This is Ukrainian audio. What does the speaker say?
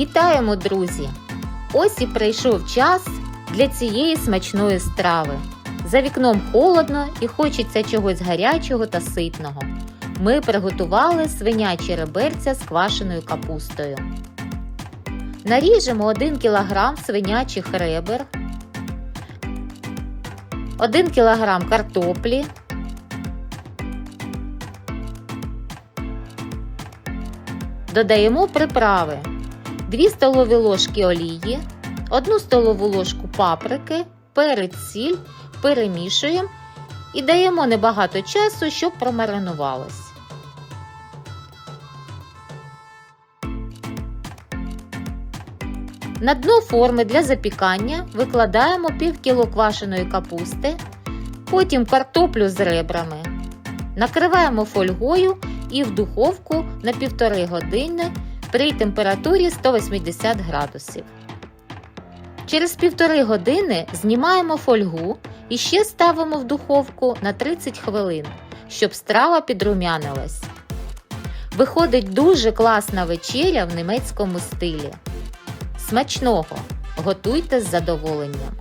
Вітаємо, друзі! Ось і прийшов час для цієї смачної страви. За вікном холодно і хочеться чогось гарячого та ситного. Ми приготували свинячі реберця з квашеною капустою. Наріжемо 1 кг свинячих ребер, 1 кг картоплі, додаємо приправи 2 столові ложки олії, 1 столову ложку паприки, перець сіль, перемішуємо і даємо небагато часу, щоб промаринувалось. На дно форми для запікання викладаємо пів кіло квашеної капусти, потім картоплю з ребрами. Накриваємо фольгою і в духовку на півтори години при температурі 180 градусів. Через півтори години знімаємо фольгу і ще ставимо в духовку на 30 хвилин, щоб страва підрумянилась. Виходить дуже класна вечеря в німецькому стилі. Смачного! Готуйте з задоволенням!